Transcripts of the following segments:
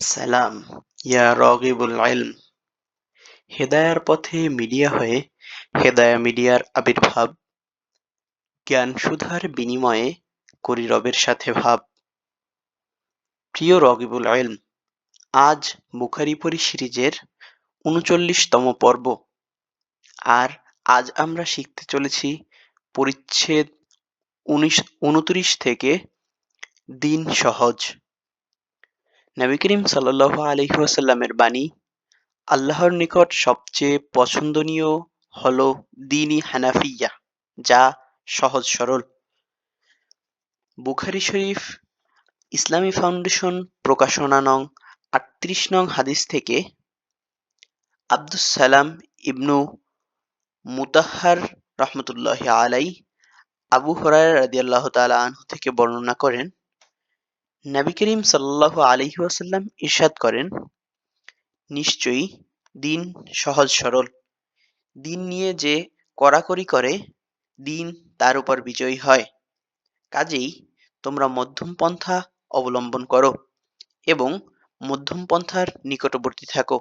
সালাম, ইয়া রাগিবুল ইলম। হেদায়ার পথে মিডিয়া হয়ে, হেদায়া মিডিয়ার আবির্ভাব, জ্ঞান সুধার বিনিময়ে করি রবের সাথে ভাব। প্রিয় রগিবুল ইলম, আজ বুখারি পরি সিরিজের উনচল্লিশতম পর্ব। আর আজ আমরা শিখতে চলেছি পরিচ্ছেদ উনিশ, উনত্রিশ থেকে দিন সহজ। নবী করিম সাল্লাহ আলহিহাসাল্লামের বাণী, আল্লাহর নিকট সবচেয়ে পছন্দনীয় হল দিনই হানাফিয়া, যা সহজ সরল। বুখারি শরীফ, ইসলামী ফাউন্ডেশন প্রকাশনা নং আটত্রিশ নং হাদিস থেকে আব্দুস সালাম ইবনু মুতাহার রহমতুল্লাহ আলাই আবু হরাই রাদিয়াল্লাহ তালা আনহু থেকে বর্ণনা করেন নবী করিম সাল্লাহ আলহি ওয়াসাল্লাম ইরশাদ করেন, নিশ্চয়ই দিন সহজ সরল। দিন নিয়ে যে কড়াকড়ি করে, দিন তার উপর বিজয়ী হয়। কাজেই তোমরা মধ্যম পন্থা অবলম্বন করো এবং মধ্যম পন্থার নিকটবর্তী থাকো।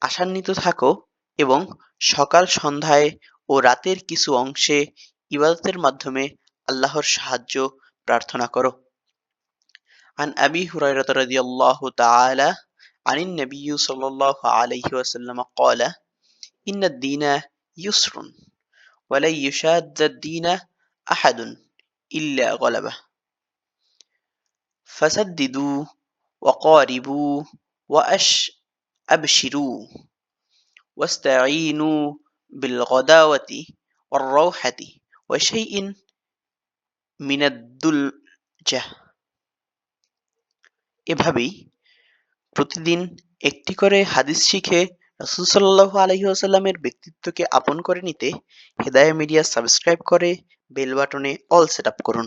আশান্বিত থাকো এবং সকাল, সন্ধ্যায় ও রাতের কিছু অংশে ইবাদতের মাধ্যমে আল্লাহর সাহায্য প্রার্থনা করো। عن أبي هريرة رضي الله تعالى عن النبي صلى الله عليه وسلم قال إن الدين يسر ولن يشاد الدين أحد إلا غلبه. فسددوا وقاربوا وأش أبشروا واستعينوا بالغداوة والروحة وشيء من الدلجة. এভাবেই প্রতিদিন একটি করে হাদিস শিখে রসুল সাল্লাহ আলহিহাসাল্লামের ব্যক্তিত্বকে আপন করে নিতে হেদায়া মিডিয়া সাবস্ক্রাইব করে বেল বাটনে অল সেট আপ করুন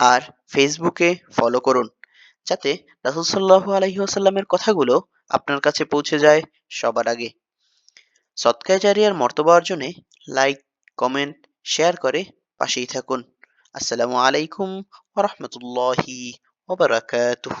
আর ফেসবুকে ফলো করুন যাতে রাসুল সাল্লাহ আলহিহাসাল্লামের কথাগুলো আপনার কাছে পৌঁছে যায় সবার আগে। সৎকায় জারিয়ার মর্তবা অর্জনে লাইক কমেন্ট শেয়ার করে পাশেই থাকুন। আসসালামু আলাইকুম ওরহমতুল্লাহি ওবরাকাতুহ